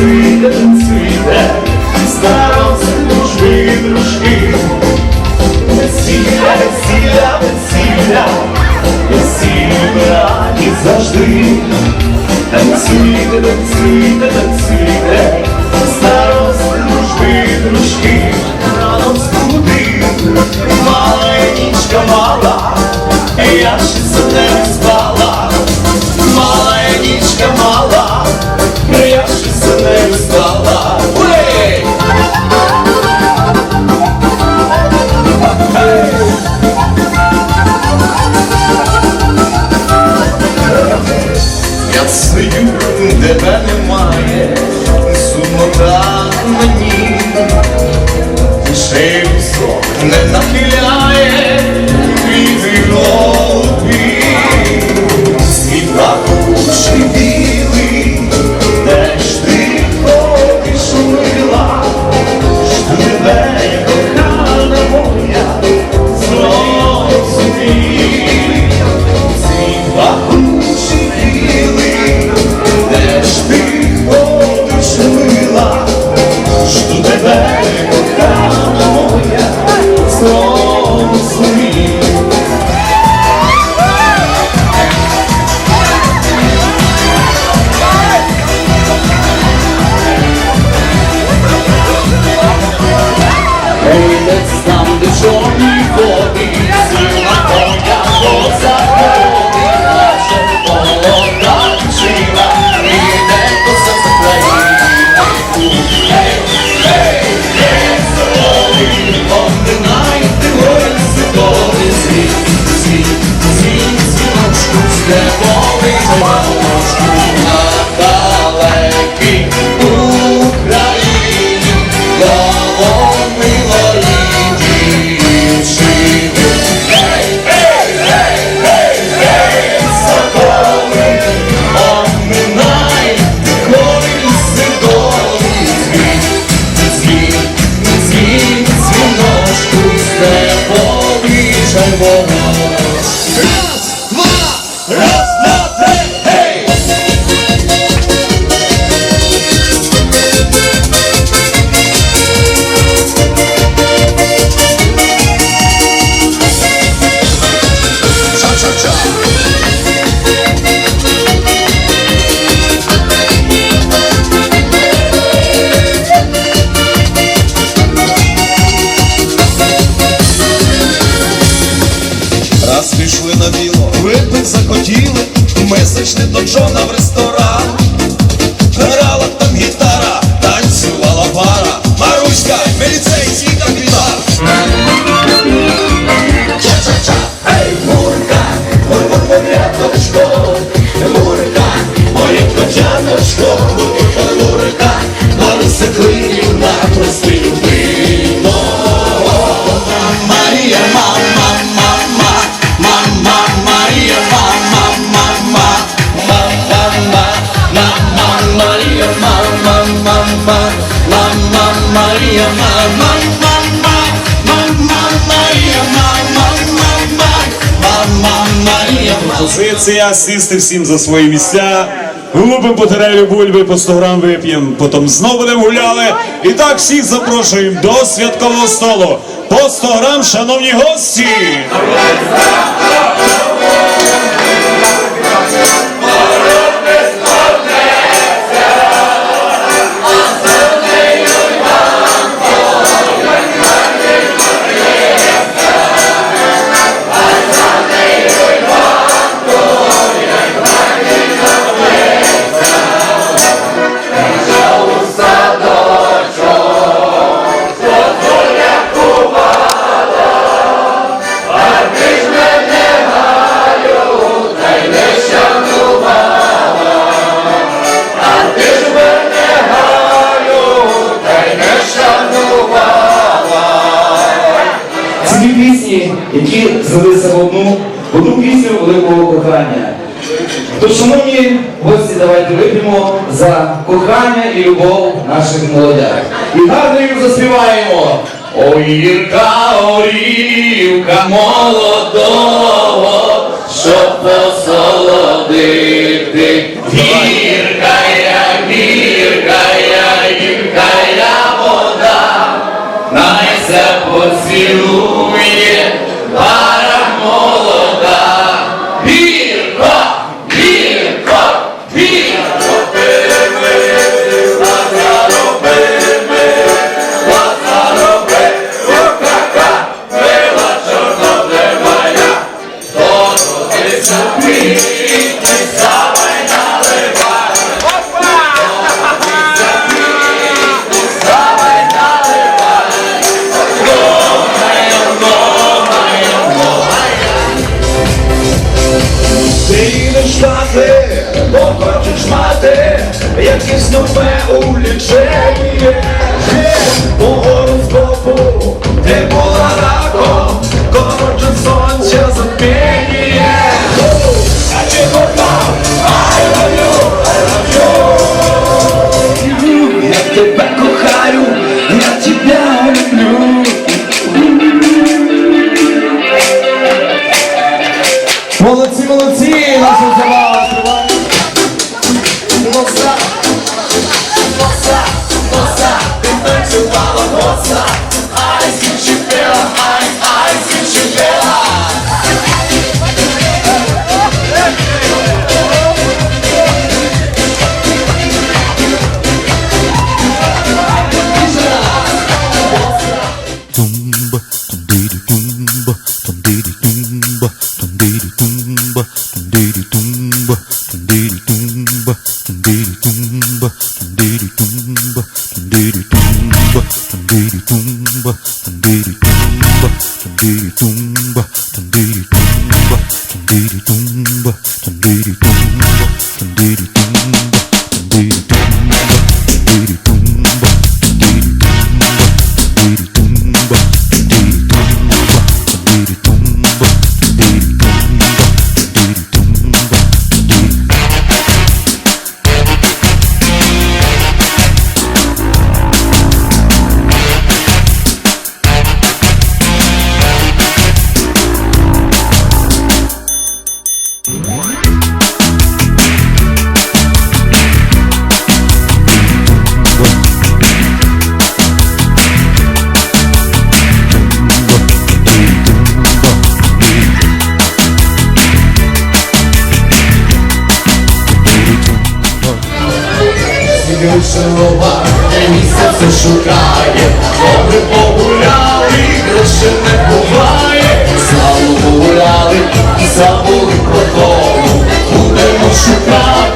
Танцюйте, старався дружби, дружки. Весілля, весілля, весілля, весілля вмирає завжди. Танцюйте, танцюйте, танцюйте, старости, дружби, дружки, раном збудив, маленечка мала, я ще за не спала. Уей! Я стою, тебе немає, Ей, десь там, де зайшли до Джона в ресторан. Пропозиція сісти всім за свої місця. Глупим по бульби по 100 грам вип'ємо, потім знову будемо гуляли. І так всіх запрошуємо до святкового столу. По 100 грам, шановні гості! пісні, які злилися в одну в одну пісню великого кохання. Тож, шановні гості, давайте вип'ємо за кохання і любов наших молодях. І гарно їм заспіваємо. Ой, гірка орівка молодого, щоб посолодити. вірка, я, вірка я, гірка я вода, найся поцілуй. Мати, бо хочеш мати, якісь нове улічення. По гороскопу ти була раком, коротше сонця 자 Tandiri tumba, tandiri tumba, tandiri tumba, tandiri tumba, tandiri tumba. Слова, все шукає, добре погуляли, краще не буває. Славу погуляли, забули про тому, будемо шукати.